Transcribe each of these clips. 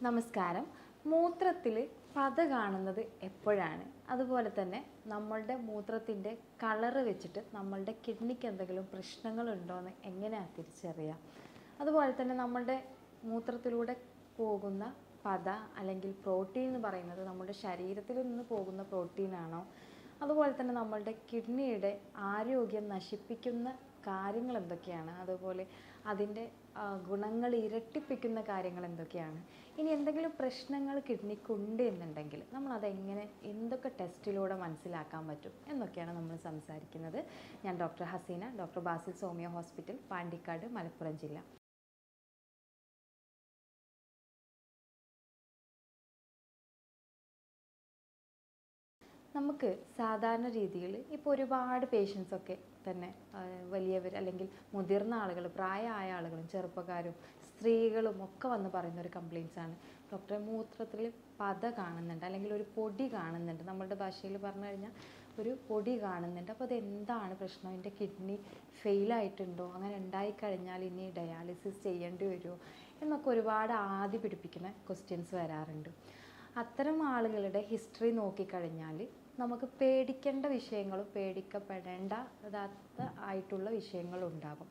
നമസ്കാരം. മൂത്രത്തിൽ പത കാണുന്നത് എപ്പോഴാണ്? അതുപോലെ തന്നെ നമ്മളുടെ മൂത്രത്തിന്റെ കളറ് വെച്ചിട്ട് നമ്മളുടെ കിഡ്നിക്ക് എന്തെങ്കിലും പ്രശ്നങ്ങളുണ്ടോ എന്ന് എങ്ങനെയാണ് തിരിച്ചറിയാം? അതുപോലെ തന്നെ നമ്മളുടെ മൂത്രത്തിലൂടെ പോകുന്ന പത അല്ലെങ്കിൽ പ്രോട്ടീൻ എന്ന് പറയുന്നത് നമ്മുടെ ശരീരത്തിൽ നിന്ന് പോകുന്ന പ്രോട്ടീനാണോ അതുപോലെ തന്നെ നമ്മളുടെ കിഡ്നിയുടെ ആരോഗ്യം നശിപ്പിക്കുന്ന കാര്യങ്ങൾ എന്തൊക്കെയാണ്? അതുപോലെ അതിന്റെ ഗുണങ്ങൾ ഇരട്ടിപ്പിക്കുന്ന കാര്യങ്ങൾ എന്തൊക്കെയാണ്? ഇനി എന്തെങ്കിലും പ്രശ്നങ്ങൾ കിഡ്നിക്കുണ്ട് എന്നുണ്ടെങ്കിൽ നമ്മൾ അതെങ്ങനെ എന്തൊക്കെ ടെസ്റ്റിലൂടെ മനസ്സിലാക്കാൻ പറ്റും എന്നൊക്കെയാണ് നമ്മൾ സംസാരിക്കുന്നത്. ഞാൻ doctor Haseena doctor Basil Somiya hospital Pandikkad Malappuram ജില്ല. നമുക്ക് സാധാരണ രീതിയിൽ ഇപ്പോൾ ഒരുപാട് പേഷ്യൻസ് ഒക്കെ തന്നെ വലിയവർ അല്ലെങ്കിൽ മുതിർന്ന ആളുകൾ പ്രായമായ ആളുകളും ചെറുപ്പക്കാരും സ്ത്രീകളും ഒക്കെ വന്ന് പറയുന്ന ഒരു കംപ്ലയിൻസ് ആണ്. ഡോക്ടറെ മൂത്രത്തിൽ പത കാണുന്നുണ്ട് അല്ലെങ്കിൽ ഒരു പൊടി കാണുന്നുണ്ട്. നമ്മളുടെ ഭാഷയിൽ പറഞ്ഞു കഴിഞ്ഞാൽ ഒരു പൊടി കാണുന്നുണ്ട്. അപ്പോൾ അതെന്താണ് പ്രശ്നം? എന്റെ കിഡ്നി ഫെയിലായിട്ടുണ്ടോ അങ്ങനെ ഉണ്ടായിക്കഴിഞ്ഞാൽ ഇനി ഡയാലിസിസ് ചെയ്യേണ്ടി വരുമോ? എന്നൊക്കെ ഒരുപാട് ആദ്യ പിടിപ്പിക്കുന്ന ക്വസ്റ്റ്യൻസ് വരാറുണ്ട്. അത്തരം ആളുകളുടെ ഹിസ്റ്ററി നോക്കിക്കഴിഞ്ഞാൽ നമുക്ക് പേടിക്കേണ്ട വിഷയങ്ങളും പേടിക്കപ്പെടേണ്ടതാത്ത ആയിട്ടുള്ള വിഷയങ്ങളും ഉണ്ടാകും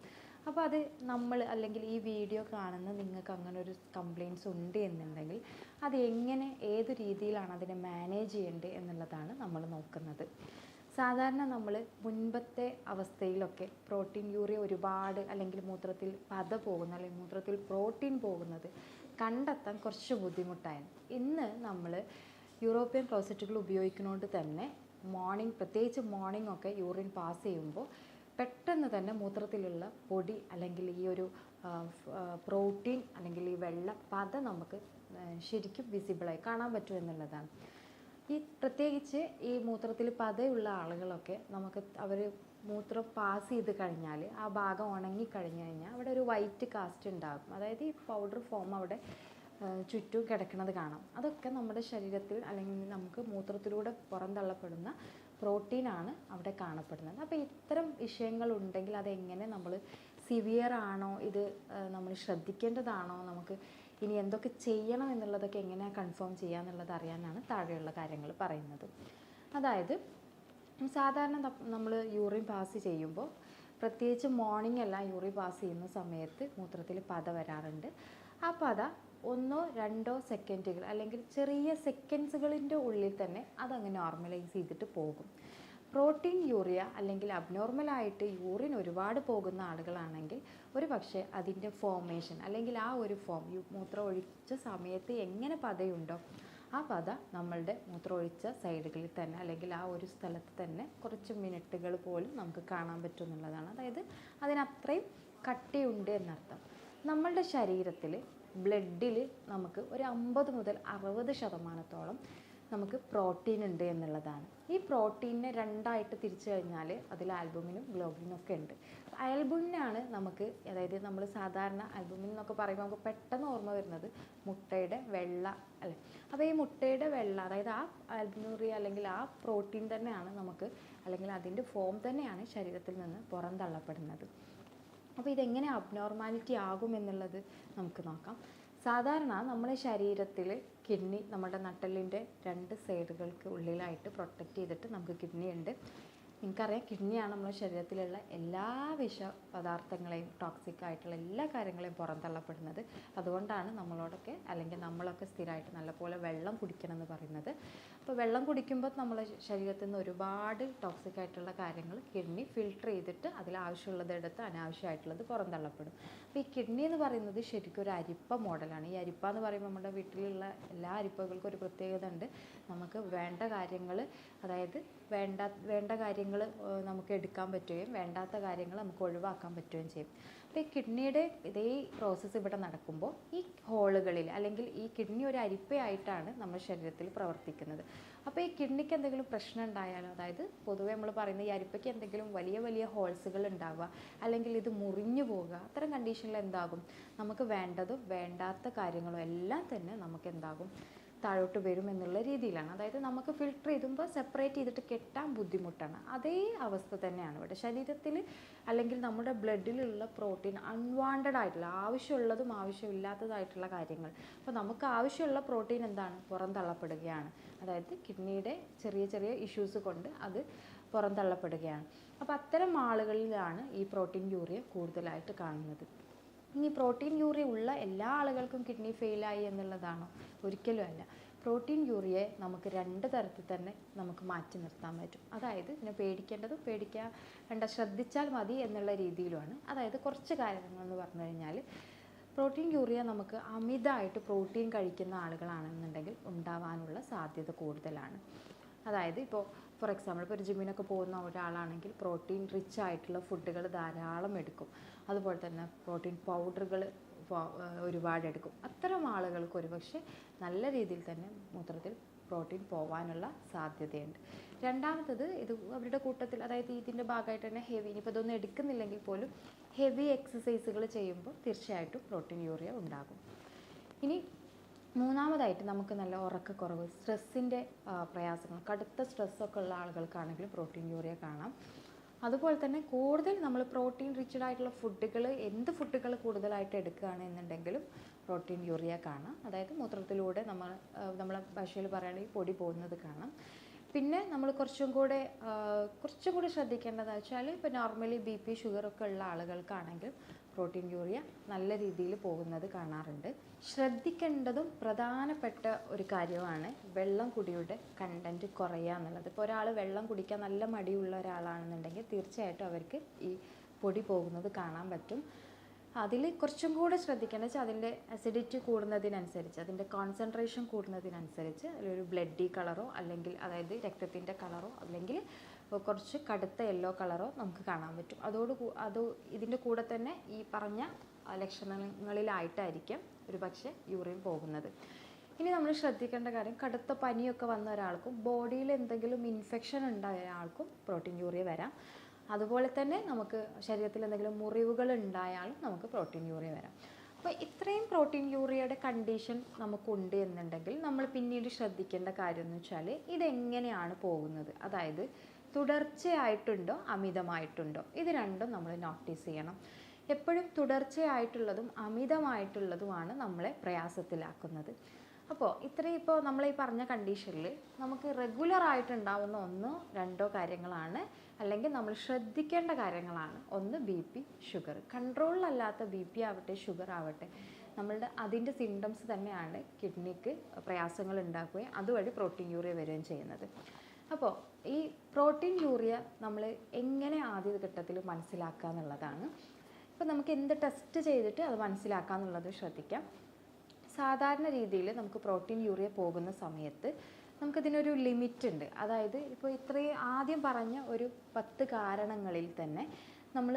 അപ്പോൾ അത് നമ്മൾ അല്ലെങ്കിൽ ഈ വീഡിയോ കാണുന്ന നിങ്ങൾക്ക് അങ്ങനെ ഒരു കംപ്ലയിൻസ് ഉണ്ട് എന്നുണ്ടെങ്കിൽ അത് എങ്ങനെ ഏത് രീതിയിലാണ് അതിനെ മാനേജ് ചെയ്യേണ്ടത് എന്നുള്ളതാണ് നമ്മൾ നോക്കുന്നത്. സാധാരണ നമ്മൾ മുൻപത്തെ അവസ്ഥയിലൊക്കെ പ്രോട്ടീൻ യൂറിയ ഒരുപാട് അല്ലെങ്കിൽ മൂത്രത്തിൽ പത പോകുന്ന അല്ലെങ്കിൽ മൂത്രത്തിൽ പ്രോട്ടീൻ പോകുന്നത് കണ്ടെത്താൻ കുറച്ച് ബുദ്ധിമുട്ടായിരുന്നു. ഇന്ന് നമ്മൾ യൂറോപ്യൻ ക്ലോസറ്റുകൾ ഉപയോഗിക്കുന്നതുകൊണ്ട് തന്നെ മോർണിംഗ് പ്രത്യേകിച്ച് മോർണിംഗ് ഒക്കെ യൂറിൻ പാസ് ചെയ്യുമ്പോൾ പെട്ടെന്ന് തന്നെ മൂത്രത്തിലുള്ള പൊടി അല്ലെങ്കിൽ ഈ ഒരു പ്രോട്ടീൻ അല്ലെങ്കിൽ ഈ വെള്ളം പത നമുക്ക് ശരിക്കും വിസിബിളായി കാണാൻ പറ്റും എന്നുള്ളതാണ്. ഈ പ്രത്യേകിച്ച് ഈ മൂത്രത്തിൽ പതയുള്ള ആളുകളൊക്കെ നമുക്ക് അവർ മൂത്രം പാസ് ചെയ്ത് കഴിഞ്ഞാൽ ആ ഭാഗം ഉണങ്ങി കഴിഞ്ഞ് കഴിഞ്ഞാൽ അവിടെ ഒരു വൈറ്റ് കാസ്റ്റ് ഉണ്ടാകും. അതായത് ഈ പൗഡർ ഫോം അവിടെ ചുറ്റും കിടക്കുന്നത് കാണാം. അതൊക്കെ നമ്മുടെ ശരീരത്തിൽ അല്ലെങ്കിൽ നമുക്ക് മൂത്രത്തിലൂടെ പുറന്തള്ളപ്പെടുന്ന പ്രോട്ടീനാണ് അവിടെ കാണപ്പെടുന്നത്. അപ്പോൾ ഇത്തരം വിഷയങ്ങൾ ഉണ്ടെങ്കിൽ അതെങ്ങനെ നമ്മൾ സിവിയർ ആണോ? ഇത് നമ്മൾ ശ്രദ്ധിക്കേണ്ടതാണോ? നമുക്ക് ഇനി എന്തൊക്കെ ചെയ്യണം എന്നുള്ളതൊക്കെ എങ്ങനെയാണ് കൺഫേം ചെയ്യുക എന്നുള്ളത് അറിയാനാണ് താഴെയുള്ള കാര്യങ്ങൾ പറയുന്നത്. അതായത് സാധാരണ നമ്മൾ യൂറിൻ പാസ് ചെയ്യുമ്പോൾ പ്രത്യേകിച്ച് മോർണിംഗ് എല്ലാം യൂറിൻ പാസ് ചെയ്യുന്ന സമയത്ത് മൂത്രത്തിൽ പത വരാറുണ്ട്. ആ പത ഒന്നോ രണ്ടോ സെക്കൻഡുകൾ അല്ലെങ്കിൽ ചെറിയ സെക്കൻഡ്സുകളിന്റെ ഉള്ളിൽ തന്നെ അതങ്ങ് നോർമലൈസ് ചെയ്തിട്ട് പോകും. പ്രോട്ടീൻ യൂറിയ അല്ലെങ്കിൽ അബ്നോർമലായിട്ട് യൂറിൻ ഒരുപാട് പോകുന്ന ആളുകളാണെങ്കിൽ ഒരു പക്ഷേ അതിന്റെ ഫോർമേഷൻ അല്ലെങ്കിൽ ആ ഒരു ഫോം മൂത്രം ഒഴിച്ച സമയത്ത് എങ്ങനെ പതയുണ്ടോ ആ പത നമ്മളുടെ മൂത്രം ഒഴിച്ച സൈഡുകളിൽ തന്നെ അല്ലെങ്കിൽ ആ ഒരു സ്ഥലത്ത് തന്നെ കുറച്ച് മിനിറ്റുകൾ പോലും നമുക്ക് കാണാൻ പറ്റും എന്നുള്ളതാണ് അതായത് അതിനത്രയും കട്ടിയുണ്ട് എന്നർത്ഥം. നമ്മളുടെ ശരീരത്തിൽ ബ്ലഡിൽ നമുക്ക് ഒരു അമ്പത് മുതൽ അറുപത് ശതമാനത്തോളം നമുക്ക് പ്രോട്ടീൻ ഉണ്ട് എന്നുള്ളതാണ്. ഈ പ്രോട്ടീനെ രണ്ടായിട്ട് തിരിച്ചു കഴിഞ്ഞാൽ അതിൽ ആൽബുമിനും ഗ്ലോബിനും ഒക്കെ ഉണ്ട്. ആൽബുമിനാണ് നമുക്ക് അതായത് നമ്മൾ സാധാരണ ആൽബുമിൻ എന്നൊക്കെ പറയുമ്പോൾ നമുക്ക് പെട്ടെന്ന് ഓർമ്മ വരുന്നത് മുട്ടയുടെ വെള്ള അല്ലെ? അപ്പോൾ ഈ മുട്ടയുടെ വെള്ള അതായത് ആ ആൽബുമിനൂറിയ അല്ലെങ്കിൽ ആ പ്രോട്ടീൻ തന്നെയാണ് നമുക്ക് അല്ലെങ്കിൽ അതിന്റെ ഫോം തന്നെയാണ് ശരീരത്തിൽ നിന്ന് പുറന്തള്ളപ്പെടുന്നത്. അപ്പോൾ ഇതെങ്ങനെ അബ്നോർമാലിറ്റി ആകും എന്നുള്ളത് നമുക്ക് നോക്കാം. സാധാരണ നമ്മുടെ ശരീരത്തിൽ കിഡ്നി നമ്മുടെ നട്ടലിന്റെ രണ്ട് സൈഡുകൾക്ക് ഉള്ളിലായിട്ട് പ്രൊട്ടക്റ്റ് ചെയ്തിട്ട് നമുക്ക് കിഡ്നി ഉണ്ട്. നിങ്ങൾക്കറിയാം കിഡ്നിയാണ് നമ്മുടെ ശരീരത്തിലുള്ള എല്ലാ വിഷ പദാർത്ഥങ്ങളെയും ടോക്സിക് ആയിട്ടുള്ള എല്ലാ കാര്യങ്ങളെയും പുറന്തള്ളപ്പെടുന്നത്. അതുകൊണ്ടാണ് നമ്മളോടൊക്കെ അല്ലെങ്കിൽ നമ്മളൊക്കെ സ്ഥിരമായിട്ട് നല്ലപോലെ വെള്ളം കുടിക്കണം എന്ന് പറയുന്നത്. അപ്പോൾ വെള്ളം കുടിക്കുമ്പോൾ നമ്മളെ ശരീരത്തിൽ നിന്ന് ഒരുപാട് ടോക്സിക് ആയിട്ടുള്ള കാര്യങ്ങൾ കിഡ്നി ഫിൽട്ടർ ചെയ്തിട്ട് അതിൽ ആവശ്യമുള്ളത് എടുത്ത് അനാവശ്യമായിട്ടുള്ളത് പുറന്തള്ളപ്പെടും. അപ്പോൾ ഈ കിഡ്നി എന്ന് പറയുന്നത് ശരിക്കും ഒരു അരിപ്പ മോഡലാണ്. ഈ അരിപ്പ എന്ന് പറയുമ്പോൾ നമ്മുടെ വീട്ടിലുള്ള എല്ലാ അരിപ്പകൾക്കും ഒരു പ്രത്യേകത ഉണ്ട്. നമുക്ക് വേണ്ട കാര്യങ്ങൾ അതായത് വേണ്ട വേണ്ട കാര്യങ്ങൾ നമുക്ക് എടുക്കാൻ പറ്റുകയും വേണ്ടാത്ത കാര്യങ്ങൾ നമുക്ക് ഒഴിവാക്കാൻ പറ്റുകയും ചെയ്യും. അപ്പോൾ ഈ കിഡ്നിയുടെ ഇതേ പ്രോസസ്സ് ഇവിടെ നടക്കുമ്പോൾ ഈ ഹോളുകളിൽ അല്ലെങ്കിൽ ഈ കിഡ്നി ഒരു അരിപ്പയായിട്ടാണ് നമ്മുടെ ശരീരത്തിൽ പ്രവർത്തിക്കുന്നത്. അപ്പോൾ ഈ കിഡ്നിക്ക് എന്തെങ്കിലും പ്രശ്നം ഉണ്ടായാലോ? അതായത് പൊതുവേ നമ്മൾ പറയുന്ന ഈ അരിപ്പയ്ക്ക് എന്തെങ്കിലും വലിയ വലിയ ഹോൾസുകൾ ഉണ്ടാവുക അല്ലെങ്കിൽ ഇത് മുറിഞ്ഞു പോവുക അത്തരം കണ്ടീഷനിൽ എന്താകും? നമുക്ക് വേണ്ടതും വേണ്ടാത്ത കാര്യങ്ങളും എല്ലാം തന്നെ നമുക്ക് എന്താകും? താഴോട്ട് വരും എന്നുള്ള രീതിയിലാണ്. അതായത് നമുക്ക് ഫിൽട്ടർ ചെയ്തുമ്പോൾ സെപ്പറേറ്റ് ചെയ്തിട്ട് കെട്ടാൻ ബുദ്ധിമുട്ടാണ്. അതേ അവസ്ഥ തന്നെയാണ് ഇവിടെ. ശരീരത്തിൽ അല്ലെങ്കിൽ നമ്മുടെ ബ്ലഡിലുള്ള പ്രോട്ടീൻ അൺവാണ്ടഡ് ആയിട്ടുള്ള ആവശ്യമുള്ളതും ആവശ്യമില്ലാത്തതായിട്ടുള്ള കാര്യങ്ങൾ. അപ്പോൾ നമുക്ക് ആവശ്യമുള്ള പ്രോട്ടീൻ എന്താണ്? പുറന്തള്ളപ്പെടുകയാണ്. അതായത് കിഡ്നിയുടെ ചെറിയ ചെറിയ ഇഷ്യൂസ് കൊണ്ട് അത് പുറന്തള്ളപ്പെടുകയാണ്. അപ്പോൾ അത്തരം ആളുകളിലാണ് ഈ പ്രോട്ടീൻ യൂറിയ കൂടുതലായിട്ട് കാണുന്നത്. ഇനി പ്രോട്ടീൻ യൂറിയ ഉള്ള എല്ലാ ആളുകൾക്കും കിഡ്നി ഫെയിലായി എന്നുള്ളതാണോ. ഒരിക്കലും അല്ല. പ്രോട്ടീൻ യൂറിയയെ നമുക്ക് രണ്ട് തരത്തിൽ തന്നെ നമുക്ക് മാറ്റി നിർത്താൻ പറ്റും. അതായത് ഇതിനെ പേടിക്കേണ്ടതും പേടിക്കാൻ വേണ്ട ശ്രദ്ധിച്ചാൽ മതി എന്നുള്ള രീതിയിലുമാണ്. അതായത് കുറച്ച് കാര്യങ്ങൾ എന്ന് പറഞ്ഞു കഴിഞ്ഞാൽ പ്രോട്ടീൻ യൂറിയ നമുക്ക് അമിതമായിട്ട് പ്രോട്ടീൻ കഴിക്കുന്ന ആളുകളാണെന്നുണ്ടെങ്കിൽ ഉണ്ടാവാനുള്ള സാധ്യത കൂടുതലാണ്. അതായത് ഇപ്പോൾ ഫോർ എക്സാമ്പിൾ ഇപ്പോൾ ഒരു ജിമ്മിനൊക്കെ പോകുന്ന ഒരാളാണെങ്കിൽ പ്രോട്ടീൻ റിച്ച് ആയിട്ടുള്ള ഫുഡുകൾ ധാരാളം എടുക്കും. അതുപോലെ തന്നെ പ്രോട്ടീൻ പൗഡറുകൾ ഒരുപാട് എടുക്കും. അത്തരം ആളുകൾക്ക് ഒരുപക്ഷെ നല്ല രീതിയിൽ തന്നെ മൂത്രത്തിൽ പ്രോട്ടീൻ പോകാനുള്ള സാധ്യതയുണ്ട്. രണ്ടാമത്തത് ഇത് അവരുടെ കൂട്ടത്തിൽ അതായത് ഇതിന്റെ ഭാഗമായിട്ട് തന്നെ ഹെവി ഇനിയിപ്പോൾ ഇതൊന്നും എടുക്കുന്നില്ലെങ്കിൽ പോലും ഹെവി എക്സസൈസുകൾ ചെയ്യുമ്പോൾ തീർച്ചയായിട്ടും പ്രോട്ടീൻ യൂറിയ ഉണ്ടാകും. ഇനി മൂന്നാമതായിട്ട് നമുക്ക് നല്ല ഉറക്കക്കുറവ് സ്ട്രെസ്സിന്റെ പ്രയാസങ്ങൾ കടുത്ത സ്ട്രെസ്സൊക്കെ ഉള്ള ആളുകൾക്കാണെങ്കിലും പ്രോട്ടീൻ യൂറിയ കാണാം. അതുപോലെ തന്നെ കൂടുതൽ നമ്മൾ പ്രോട്ടീൻ റിച്ചഡ് ആയിട്ടുള്ള ഫുഡുകൾ എന്ത് ഫുഡുകൾ കൂടുതലായിട്ട് എടുക്കുകയാണ് എന്നുണ്ടെങ്കിലും പ്രോട്ടീൻ യൂറിയ കാണാം. അതായത് മൂത്രത്തിലൂടെ നമ്മൾ നമ്മളെ ഭാഷയിൽ പറയുകയാണെങ്കിൽ പൊടി പോകുന്നത് കാണാം. പിന്നെ നമ്മൾ കുറച്ചും കൂടെ കുറച്ചും കൂടി ശ്രദ്ധിക്കേണ്ടതെന്ന് വെച്ചാൽ ഇപ്പോൾ നോർമലി ബി പി ഷുഗറൊക്കെ ഉള്ള ആളുകൾക്കാണെങ്കിൽ പ്രോട്ടീൻ യൂറിയ നല്ല രീതിയിൽ പോകുന്നത് കാണാറുണ്ട്. ശ്രദ്ധിക്കേണ്ടതും പ്രധാനപ്പെട്ട ഒരു കാര്യമാണ് വെള്ളം കുടിയുടെ കണ്ടന്റ് കുറയുക എന്നുള്ളത്. ഇപ്പോൾ ഒരാൾ വെള്ളം കുടിക്കാൻ നല്ല മടിയുള്ള ഒരാളാണെന്നുണ്ടെങ്കിൽ തീർച്ചയായിട്ടും അവർക്ക് ഈ പൊടി പോകുന്നത് കാണാൻ പറ്റും. അതിൽ കുറച്ചും കൂടെ ശ്രദ്ധിക്കേണ്ടത് വെച്ചാൽ അതിന്റെ അസിഡിറ്റി കൂടുന്നതിനനുസരിച്ച് അതിന്റെ കോൺസെൻട്രേഷൻ കൂടുന്നതിനനുസരിച്ച് അതിലൊരു ബ്ലഡി കളറോ അല്ലെങ്കിൽ അതായത് രക്തത്തിന്റെ കളറോ അല്ലെങ്കിൽ കുറച്ച് കടുത്ത യെല്ലോ കളറോ നമുക്ക് കാണാൻ പറ്റും. അതോട് അത് ഇതിന്റെ കൂടെ തന്നെ ഈ പറഞ്ഞ ലക്ഷണങ്ങളിലായിട്ടായിരിക്കും ഒരു പക്ഷേ യൂറിൻ പോകുന്നത്. ഇനി നമ്മൾ ശ്രദ്ധിക്കേണ്ട കാര്യം കടുത്ത പനിയൊക്കെ വന്ന ഒരാൾക്കും ബോഡിയിൽ എന്തെങ്കിലും ഇൻഫെക്ഷൻ ഉണ്ടായ ഒരാൾക്കും പ്രോട്ടീൻ യൂറിയ വരാം. അതുപോലെ തന്നെ നമുക്ക് ശരീരത്തിൽ എന്തെങ്കിലും മുറിവുകൾ ഉണ്ടായാലും നമുക്ക് പ്രോട്ടീൻ യൂറിയ വരാം. അപ്പോൾ ഇത്രയും പ്രോട്ടീൻ യൂറിയയുടെ കണ്ടീഷൻ നമുക്കുണ്ട് എന്നുണ്ടെങ്കിൽ നമ്മൾ പിന്നീട് ശ്രദ്ധിക്കേണ്ട കാര്യം എന്ന് വെച്ചാൽ ഇതെങ്ങനെയാണ് പോകുന്നത്? അതായത് തുടർച്ചയായിട്ടുണ്ടോ അമിതമായിട്ടുണ്ടോ? ഇത് രണ്ടും നമ്മൾ നോട്ടീസ് ചെയ്യണം. എപ്പോഴും തുടർച്ചയായിട്ടുള്ളതും അമിതമായിട്ടുള്ളതുമാണ് നമ്മളെ പ്രയാസത്തിലാക്കുന്നത്. അപ്പോൾ ഇത്രയും ഇപ്പോൾ നമ്മൾ ഈ പറഞ്ഞ കണ്ടീഷനിൽ നമുക്ക് റെഗുലർ ആയിട്ടുണ്ടാവുന്ന ഒന്നോ രണ്ടോ കാര്യങ്ങളാണ്. അല്ലെങ്കിൽ നമ്മൾ ശ്രദ്ധിക്കേണ്ട കാര്യങ്ങളാണ്. ഒന്ന് ബി പി ഷുഗർ കൺട്രോളിലല്ലാത്ത ബി പി ആവട്ടെ ഷുഗർ ആവട്ടെ നമ്മളുടെ അതിന്റെ സിംറ്റംസ് തന്നെയാണ് കിഡ്നിക്ക് പ്രയാസങ്ങൾ ഉണ്ടാക്കുകയും അതുവഴി പ്രോട്ടീൻ യൂറിയ വരികയും ചെയ്യുന്നത്. അപ്പോൾ ഈ പ്രോട്ടീൻ യൂറിയ നമ്മൾ എങ്ങനെ ആദ്യ ഘട്ടത്തിൽ മനസ്സിലാക്കുക എന്നുള്ളതാണ്. ഇപ്പോൾ നമുക്ക് എന്ത് ടെസ്റ്റ് ചെയ്തിട്ട് അത് മനസ്സിലാക്കുക എന്നുള്ളത് ശ്രദ്ധിക്കാം. സാധാരണ രീതിയിൽ നമുക്ക് പ്രോട്ടീൻ യൂറിയ പോകുന്ന സമയത്ത് നമുക്കിതിനൊരു ലിമിറ്റ് ഉണ്ട്. അതായത് ഇപ്പോൾ ഇത്രയും ആദ്യം പറഞ്ഞ ഒരു പത്ത് കാരണങ്ങളിൽ തന്നെ നമ്മൾ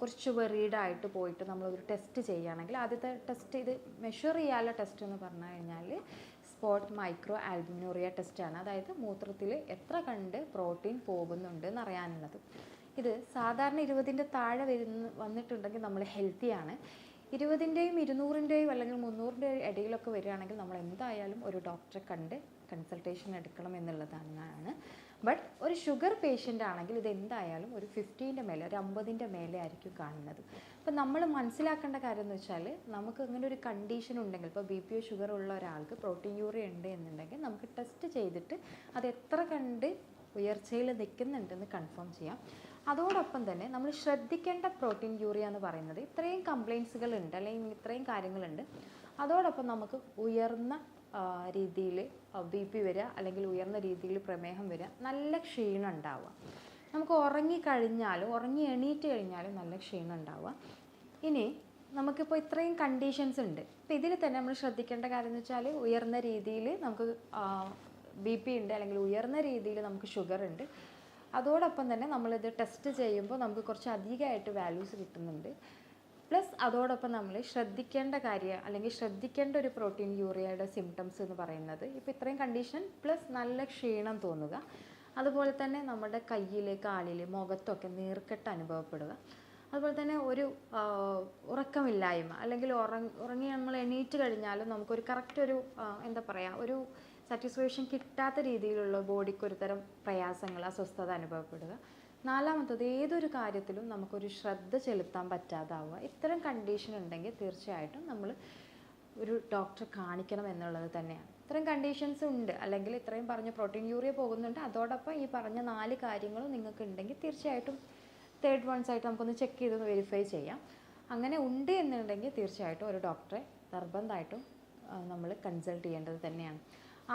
കുറച്ച് വെറീഡായിട്ട് പോയിട്ട് നമ്മളൊരു ടെസ്റ്റ് ചെയ്യുകയാണെങ്കിൽ ആദ്യത്തെ ടെസ്റ്റ് ഇത് മെഷർ ചെയ്യാനുള്ള ടെസ്റ്റ് എന്ന് പറഞ്ഞു കഴിഞ്ഞാൽ സ്പോട്ട് മൈക്രോ ആൽബിനോറിയ ടെസ്റ്റാണ് അതായത് മൂത്രത്തിൽ എത്ര കണ്ട് പ്രോട്ടീൻ പോകുന്നുണ്ട് എന്നറിയാനുള്ളത്. ഇത് സാധാരണ ഇരുപതിന്റെ താഴെ വരുന്ന വന്നിട്ടുണ്ടെങ്കിൽ നമ്മൾ ഹെൽത്തിയാണ് ഇരുപതിന്റെയും ഇരുന്നൂറിന്റെയും അല്ലെങ്കിൽ മുന്നൂറിന്റെയും ഇടയിലൊക്കെ വരികയാണെങ്കിൽ നമ്മൾ എന്തായാലും ഒരു ഡോക്ടറെ കണ്ട് കൺസൾട്ടേഷൻ എടുക്കണം എന്നുള്ളതാണ്. ബട്ട് ഒരു ഷുഗർ പേഷ്യന്റ് ആണെങ്കിൽ ഇത് എന്തായാലും ഒരു ഫിഫ്റ്റീന്റെ മേലെ ഒരു അമ്പതിന്റെ മേലെ ആയിരിക്കും കാണുന്നത്. അപ്പം നമ്മൾ മനസ്സിലാക്കേണ്ട കാര്യം എന്ന് വെച്ചാൽ നമുക്ക് അങ്ങനെ ഒരു കണ്ടീഷൻ ഉണ്ടെങ്കിൽ ഇപ്പോൾ ബി പി ഒ ഷുഗർ ഉള്ള ഒരാൾക്ക് പ്രോട്ടീൻ യൂറിയ ഉണ്ട് എന്നുണ്ടെങ്കിൽ നമുക്ക് ടെസ്റ്റ് ചെയ്തിട്ട് അത് എത്ര കണ്ട് ഉയർച്ചയിൽ നിൽക്കുന്നുണ്ടെന്ന് കൺഫേം ചെയ്യാം. അതോടൊപ്പം തന്നെ നമ്മൾ ശ്രദ്ധിക്കേണ്ട പ്രോട്ടീൻ യൂറിയ എന്ന് പറയുന്നത് ഇത്രയും കംപ്ലയിൻസുകൾ ഉണ്ട് അല്ലെങ്കിൽ ഇത്രയും കാര്യങ്ങളുണ്ട് അതോടൊപ്പം നമുക്ക് ഉയർന്ന രീതിയിൽ ബി പി വരിക അല്ലെങ്കിൽ ഉയർന്ന രീതിയിൽ പ്രമേഹം വരിക നല്ല ക്ഷീണം ഉണ്ടാവുക. നമുക്ക് ഉറങ്ങിക്കഴിഞ്ഞാലും ഉറങ്ങി എണീറ്റ് കഴിഞ്ഞാലും നല്ല ക്ഷീണം ഉണ്ടാവുക. ഇനി നമുക്കിപ്പോൾ ഇത്രയും കണ്ടീഷൻസ് ഉണ്ട്. ഇപ്പോൾ ഇതിൽ തന്നെ നമ്മൾ ശ്രദ്ധിക്കേണ്ട കാര്യം എന്ന് വെച്ചാൽ ഉയർന്ന രീതിയിൽ നമുക്ക് ബി പി ഉണ്ട് അല്ലെങ്കിൽ ഉയർന്ന രീതിയിൽ നമുക്ക് ഷുഗർ ഉണ്ട്. അതോടൊപ്പം തന്നെ നമ്മളിത് ടെസ്റ്റ് ചെയ്യുമ്പോൾ നമുക്ക് കുറച്ച് അധികമായിട്ട് വാല്യൂസ് കിട്ടുന്നുണ്ട്. പ്ലസ് അതോടൊപ്പം നമ്മൾ ശ്രദ്ധിക്കേണ്ട കാര്യം അല്ലെങ്കിൽ ശ്രദ്ധിക്കേണ്ട ഒരു പ്രോട്ടീൻ യൂറിയയുടെ സിംറ്റംസ് എന്ന് പറയുന്നത് ഇപ്പോൾ ഇത്രയും കണ്ടീഷൻ പ്ലസ് നല്ല ക്ഷീണം തോന്നുക. അതുപോലെ തന്നെ നമ്മുടെ കയ്യിൽ കാലിൽ മുഖത്തൊക്കെ നീർക്കെട്ട് അനുഭവപ്പെടുക. അതുപോലെ തന്നെ ഒരു ഉറക്കമില്ലായ്മ അല്ലെങ്കിൽ ഉറങ്ങി ഉറങ്ങി നമ്മൾ എണീറ്റ് കഴിഞ്ഞാലും നമുക്കൊരു കറക്റ്റ് ഒരു എന്താ പറയുക ഒരു സാറ്റിസ്ഫാക്ഷൻ കിട്ടാത്ത രീതിയിലുള്ള ബോഡിക്ക് ഒരുതരം പ്രയാസങ്ങൾ അസ്വസ്ഥത അനുഭവപ്പെടുക. നാലാമത്തത് ഏതൊരു കാര്യത്തിലും നമുക്കൊരു ശ്രദ്ധ ചെലുത്താൻ പറ്റാതാവുക. ഇത്തരം കണ്ടീഷൻ ഉണ്ടെങ്കിൽ തീർച്ചയായിട്ടും നമ്മൾ ഒരു ഡോക്ടറെ കാണിക്കണം എന്നുള്ളത് തന്നെയാണ്. ഇത്തരം കണ്ടീഷൻസ് ഉണ്ട്. അല്ലെങ്കിൽ ഇത്രയും പറഞ്ഞ പ്രോട്ടീൻ യൂറിയ പോകുന്നുണ്ട്. അതോടൊപ്പം ഈ പറഞ്ഞ നാല് കാര്യങ്ങളും നിങ്ങൾക്ക് ഉണ്ടെങ്കിൽ തീർച്ചയായിട്ടും തേർഡ് വൺസ് ആയിട്ട് നമുക്കൊന്ന് ചെക്ക് ചെയ്തൊന്ന് വെരിഫൈ ചെയ്യാം. അങ്ങനെ ഉണ്ട് എന്നുണ്ടെങ്കിൽ തീർച്ചയായിട്ടും ഒരു ഡോക്ടറെ നിർബന്ധമായിട്ടും നമ്മൾ കൺസൾട്ട് ചെയ്യേണ്ടത് തന്നെയാണ്.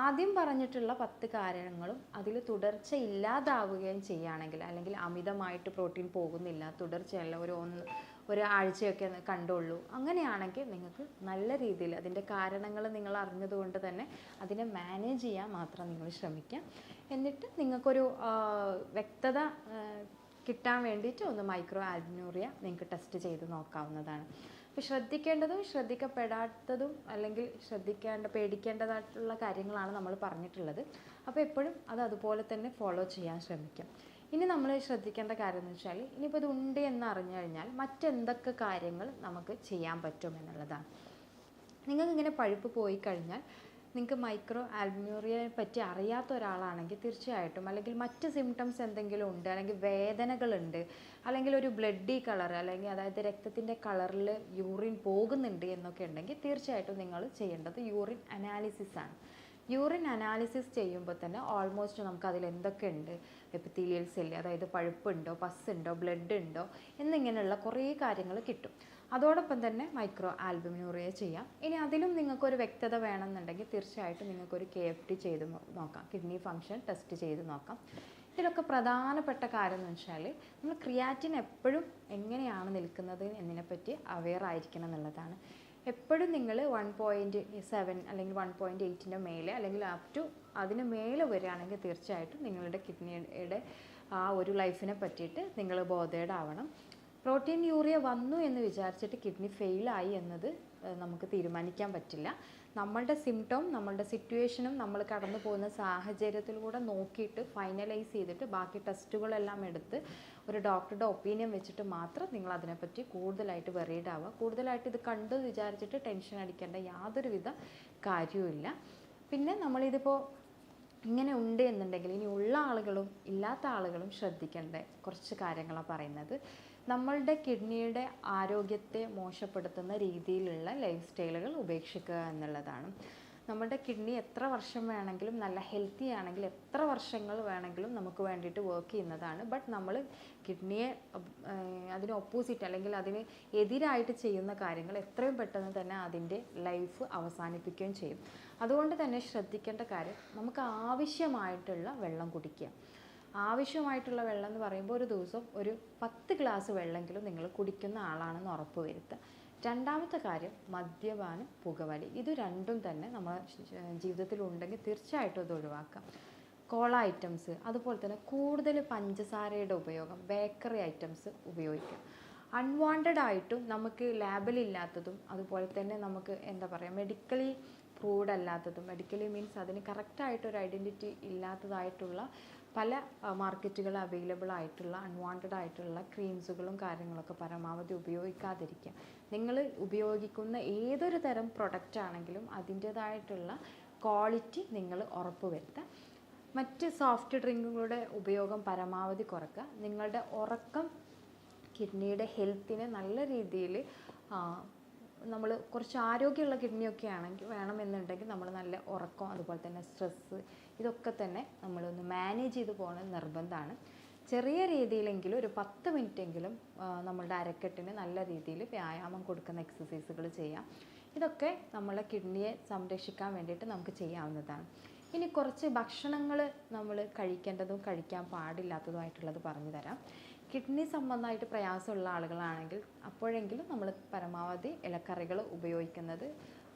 ആദ്യം പറഞ്ഞിട്ടുള്ള പത്ത് കാരണങ്ങളും അതിൽ തുടർച്ച ഇല്ലാതാവുകയും ചെയ്യുകയാണെങ്കിൽ അല്ലെങ്കിൽ അമിതമായിട്ട് പ്രോട്ടീൻ പോകുന്നില്ല തുടർച്ചയല്ല ഒരു ഒന്ന് ഒരാഴ്ചയൊക്കെ കണ്ടുള്ളൂ. അങ്ങനെയാണെങ്കിൽ നിങ്ങൾക്ക് നല്ല രീതിയിൽ അതിന്റെ കാരണങ്ങൾ നിങ്ങൾ അറിഞ്ഞതുകൊണ്ട് തന്നെ അതിനെ മാനേജ് ചെയ്യാൻ മാത്രം നിങ്ങൾ ശ്രമിക്കുക. എന്നിട്ട് നിങ്ങൾക്കൊരു വ്യക്തത കിട്ടാൻ വേണ്ടിയിട്ട് ഒന്ന് മൈക്രോ ആൽബിനൂറിയ നിങ്ങൾക്ക് ടെസ്റ്റ് ചെയ്ത് നോക്കാവുന്നതാണ്. അപ്പോൾ ശ്രദ്ധിക്കേണ്ടതും ശ്രദ്ധിക്കപ്പെടാത്തതും അല്ലെങ്കിൽ ശ്രദ്ധിക്കേണ്ട പേടിക്കേണ്ടതായിട്ടുള്ള കാര്യങ്ങളാണ് നമ്മൾ പറഞ്ഞിട്ടുള്ളത്. അപ്പോൾ എപ്പോഴും അത് അതുപോലെ തന്നെ ഫോളോ ചെയ്യാൻ ശ്രമിക്കാം. ഇനി നമ്മൾ ശ്രദ്ധിക്കേണ്ട കാര്യം എന്ന് വെച്ചാൽ ഇനിയിപ്പോൾ ഇത് ഉണ്ട് എന്ന് അറിഞ്ഞു കഴിഞ്ഞാൽ മറ്റെന്തൊക്കെ കാര്യങ്ങൾ നമുക്ക് ചെയ്യാൻ പറ്റും എന്നുള്ളതാണ്. നിങ്ങൾക്ക് ഇങ്ങനെ പഴുപ്പ് പോയി കഴിഞ്ഞാൽ നിങ്ങൾക്ക് മൈക്രോ ആൽബിനൂറിയയെ പറ്റി അറിയാത്ത ഒരാളാണെങ്കിൽ തീർച്ചയായിട്ടും അല്ലെങ്കിൽ മറ്റ് സിംറ്റംസ് എന്തെങ്കിലും ഉണ്ട് അല്ലെങ്കിൽ വേദനകളുണ്ട് അല്ലെങ്കിൽ ഒരു ബ്ലഡി കളർ അല്ലെങ്കിൽ അതായത് രക്തത്തിന്റെ കളറിൽ യൂറിൻ പോകുന്നുണ്ട് എന്നൊക്കെ ഉണ്ടെങ്കിൽ തീർച്ചയായിട്ടും നിങ്ങൾ ചെയ്യേണ്ടത് യൂറിൻ അനാലിസിസ് ആണ്. യൂറിൻ അനാലിസിസ് ചെയ്യുമ്പോൾ തന്നെ ഓൾമോസ്റ്റ് നമുക്ക് അതിൽ എന്തൊക്കെ ഉണ്ട് എപ്പിത്തീലിയൽ സെല്ല് അതായത് പഴുപ്പുണ്ടോ ഉണ്ടോ ബ്ലഡ് ഉണ്ടോ എന്നിങ്ങനെയുള്ള കുറേ കാര്യങ്ങൾ കിട്ടും. അതോടൊപ്പം തന്നെ മൈക്രോ ആൽബമിനൂറിയ ചെയ്യാം. ഇനി അതിലും നിങ്ങൾക്കൊരു വ്യക്തത വേണമെന്നുണ്ടെങ്കിൽ തീർച്ചയായിട്ടും നിങ്ങൾക്കൊരു കെ എഫ് ടി ചെയ്ത് നോക്കാം. കിഡ്നി ഫങ്ഷൻ ടെസ്റ്റ് ചെയ്ത് നോക്കാം. ഇതിലൊക്കെ പ്രധാനപ്പെട്ട കാര്യം എന്ന് വെച്ചാൽ നമ്മൾ ക്രിയാറ്റിൻ എപ്പോഴും എങ്ങനെയാണ് നിൽക്കുന്നത് എന്നതിനെപ്പറ്റി അവെയർ ആയിരിക്കണം എന്നുള്ളതാണ്. എപ്പോഴും നിങ്ങൾ വൺ പോയിന്റ് സെവൻ അല്ലെങ്കിൽ വൺ പോയിന്റ് എയ്റ്റിന്റെ മേലെ അല്ലെങ്കിൽ അപ് ടു അതിന് മേലെ വരികയാണെങ്കിൽ തീർച്ചയായിട്ടും നിങ്ങളുടെ കിഡ്നിയുടെ ആ ഒരു ലൈഫിനെ പറ്റിയിട്ട് നിങ്ങൾ ബോധേഡ് ആവണം പ്രോട്ടീൻ യൂറിയ വന്നു എന്ന് വിചാരിച്ചിട്ട് കിഡ്നി ഫെയിലായി എന്നത് നമുക്ക് തീരുമാനിക്കാൻ പറ്റില്ല. നമ്മളുടെ സിംറ്റം നമ്മളുടെ സിറ്റുവേഷനും നമ്മൾ കടന്നു പോകുന്ന സാഹചര്യത്തിലൂടെ നോക്കിയിട്ട് ഫൈനലൈസ് ചെയ്തിട്ട് ബാക്കി ടെസ്റ്റുകളെല്ലാം എടുത്ത് ഒരു ഡോക്ടറുടെ ഒപ്പീനിയൻ വെച്ചിട്ട് മാത്രം നിങ്ങൾ അതിനെപ്പറ്റി കൂടുതലായിട്ട് വെറീഡ് ആവുക. കൂടുതലായിട്ട് ഇത് കണ്ട് വിചാരിച്ചിട്ട് ടെൻഷൻ അടിക്കേണ്ട യാതൊരുവിധ കാര്യവുമില്ല പിന്നെ നമ്മളിതിപ്പോൾ ഇങ്ങനെ ഉണ്ട് എന്നുണ്ടെങ്കിൽ ഇനി ഉള്ള ആളുകളും ഇല്ലാത്ത ആളുകളും ശ്രദ്ധിക്കേണ്ട? കുറച്ച് കാര്യങ്ങളാണ് പറയുന്നത്. നമ്മളുടെ കിഡ്നിയുടെ ആരോഗ്യത്തെ മോശപ്പെടുത്തുന്ന രീതിയിലുള്ള ലൈഫ് സ്റ്റൈലുകൾ ഉപേക്ഷിക്കുക എന്നുള്ളതാണ്. നമ്മുടെ കിഡ്നി എത്ര വർഷം വേണമെങ്കിലും നല്ല ഹെൽത്തി ആണെങ്കിൽ എത്ര വർഷങ്ങൾ വേണമെങ്കിലും നമുക്ക് വേണ്ടിയിട്ട് വർക്ക് ചെയ്യുന്നതാണ്. ബട്ട് നമ്മൾ കിഡ്നിയെ അതിന് ഓപ്പോസിറ്റ് അല്ലെങ്കിൽ അതിന് എതിരായിട്ട് ചെയ്യുന്ന കാര്യങ്ങൾ എത്രയും പെട്ടെന്ന് തന്നെ അതിന്റെ ലൈഫ് അവസാനിപ്പിക്കുകയും ചെയ്യും. അതുകൊണ്ട് തന്നെ ശ്രദ്ധിക്കേണ്ട കാര്യം നമുക്ക് ആവശ്യമായിട്ടുള്ള വെള്ളം കുടിക്കുക. ആവശ്യമായിട്ടുള്ള വെള്ളം എന്ന് പറയുമ്പോൾ ഒരു ദിവസം ഒരു പത്ത് ഗ്ലാസ് വെള്ളമെങ്കിലും നിങ്ങൾ കുടിക്കുന്ന ആളാണെന്ന് ഉറപ്പ് വരുത്തുക. രണ്ടാമത്തെ കാര്യം മദ്യപാനം പുകവലി. ഇത് രണ്ടും തന്നെ നമ്മൾ ജീവിതത്തിൽ ഉണ്ടെങ്കിൽ തീർച്ചയായിട്ടും അത് ഒഴിവാക്കാം. കോള ഐറ്റംസ് അതുപോലെ തന്നെ കൂടുതൽ പഞ്ചസാരയുടെ ഉപയോഗം ബേക്കറി ഐറ്റംസ് ഉപയോഗിക്കാം. അൺവാണ്ടഡ് ആയിട്ടും നമുക്ക് ലാബിലില്ലാത്തതും അതുപോലെ തന്നെ നമുക്ക് എന്താ പറയുക മെഡിക്കലി പ്രൂവ്ഡ് അല്ലാത്തതും മെഡിക്കലി മീൻസ് അതിന് കറക്റ്റായിട്ടൊരു ഐഡന്റിറ്റി ഇല്ലാത്തതായിട്ടുള്ള പല മാർക്കറ്റുകൾ അവൈലബിൾ ആയിട്ടുള്ള അൺവാണ്ടഡ് ആയിട്ടുള്ള ക്രീംസുകളും കാര്യങ്ങളൊക്കെ പരമാവധി ഉപയോഗിക്കാതിരിക്കുക. നിങ്ങൾ ഉപയോഗിക്കുന്ന ഏതൊരു തരം പ്രൊഡക്റ്റ് ആണെങ്കിലും അതിന്റേതായിട്ടുള്ള ക്വാളിറ്റി നിങ്ങൾ ഉറപ്പുവരുത്തുക. മറ്റ് സോഫ്റ്റ് ഡ്രിങ്കുകളുടെ ഉപയോഗം പരമാവധി കുറക്കുക. നിങ്ങളുടെ ഉറക്കം കിഡ്നിയുടെ ഹെൽത്തിനെ നല്ല രീതിയിൽ നമ്മൾ കുറച്ച് ആരോഗ്യമുള്ള കിഡ്നിയൊക്കെ ആണെങ്കിൽ വേണമെന്നുണ്ടെങ്കിൽ നമ്മൾ നല്ല ഉറക്കം അതുപോലെ തന്നെ സ്ട്രെസ്സ് ഇതൊക്കെ തന്നെ നമ്മളൊന്ന് മാനേജ് ചെയ്ത് പോകുന്നത് നിർബന്ധമാണ് ചെറിയ രീതിയിലെങ്കിലും ഒരു പത്ത് മിനിറ്റെങ്കിലും നമ്മളുടെ അരക്കെട്ടിന് നല്ല രീതിയിൽ വ്യായാമം കൊടുക്കുന്ന എക്സസൈസുകൾ ചെയ്യാം. ഇതൊക്കെ നമ്മളെ കിഡ്നിയെ സംരക്ഷിക്കാൻ വേണ്ടിയിട്ട് നമുക്ക് ചെയ്യാവുന്നതാണ്. ഇനി കുറച്ച് ഭക്ഷണങ്ങൾ നമ്മൾ കഴിക്കേണ്ടതും കഴിക്കാൻ പാടില്ലാത്തതുമായിട്ടുള്ളത് പറഞ്ഞു തരാം. കിഡ്നി സംബന്ധമായിട്ട് പ്രയാസമുള്ള ആളുകളാണെങ്കിൽ അപ്പോഴെങ്കിലും നമ്മൾ പരമാവധി ഇലക്കറികൾ ഉപയോഗിക്കുന്നത്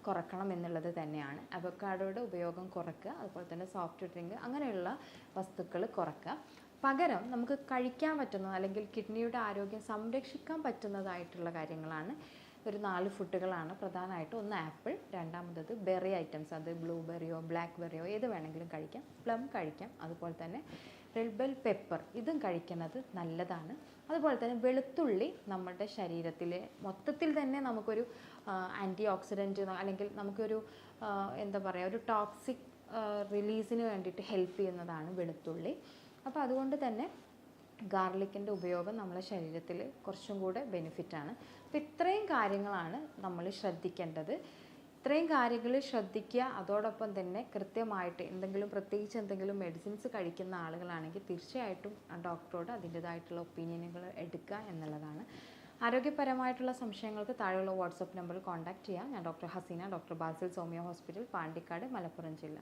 കുറക്കണം എന്നുള്ളത് തന്നെയാണ്. അവക്കാഡോയുടെ ഉപയോഗം കുറയ്ക്കുക അതുപോലെ തന്നെ സോഫ്റ്റ് ഡ്രിങ്ക് അങ്ങനെയുള്ള വസ്തുക്കൾ കുറയ്ക്കുക പകരം നമുക്ക് കഴിക്കാൻ പറ്റുന്ന അല്ലെങ്കിൽ കിഡ്നിയുടെ ആരോഗ്യം സംരക്ഷിക്കാൻ പറ്റുന്നതായിട്ടുള്ള കാര്യങ്ങളാണ്. ഒരു നാല് ഫുഡുകളാണ് പ്രധാനമായിട്ടും. ഒന്ന് ആപ്പിൾ രണ്ടാമത്തത് ബെറി ഐറ്റംസ് അത് ബ്ലൂബെറിയോ ബ്ലാക്ക് ബെറിയോ ഏത് വേണമെങ്കിലും കഴിക്കാം. പ്ലം കഴിക്കാം. അതുപോലെ തന്നെ റെഡ് ബെൽ പെപ്പർ ഇതും കഴിക്കുന്നത് നല്ലതാണ്. അതുപോലെ തന്നെ വെളുത്തുള്ളി നമ്മുടെ ശരീരത്തിൽ മൊത്തത്തിൽ തന്നെ നമുക്കൊരു ആന്റി ഓക്സിഡന്റ് അല്ലെങ്കിൽ നമുക്കൊരു എന്താ പറയുക ഒരു ടോക്സിക് റിലീസിന് വേണ്ടിയിട്ട് ഹെൽപ്പ് ചെയ്യുന്നതാണ് വെളുത്തുള്ളി. അപ്പോൾ അതുകൊണ്ട് തന്നെ ഗാർലിക്കിന്റെ ഉപയോഗം നമ്മളെ ശരീരത്തിൽ കുറച്ചും കൂടെ ബെനിഫിറ്റാണ് അപ്പോൾ ഇത്രയും കാര്യങ്ങളാണ് നമ്മൾ ശ്രദ്ധിക്കേണ്ടത്. ഇത്രയും കാര്യങ്ങൾ ശ്രദ്ധിക്കുക. അതോടൊപ്പം തന്നെ കൃത്യമായിട്ട് എന്തെങ്കിലും പ്രത്യേകിച്ച് എന്തെങ്കിലും മെഡിസിൻസ് കഴിക്കുന്ന ആളുകളാണെങ്കിൽ തീർച്ചയായിട്ടും ഡോക്ടറോട് അതിന്റെതായിട്ടുള്ള ഒപ്പീനിയനുകൾ എടുക്കുക എന്നുള്ളതാണ്. ആരോഗ്യപരമായിട്ടുള്ള സംശയങ്ങൾക്ക് താഴെയുള്ള വാട്സപ്പ് നമ്പറിൽ കോൺടാക്റ്റ് ചെയ്യാം ഞാൻ doctor Haseena doctor Basil Somiya hospital Pandikkad Malappuram ജില്ല.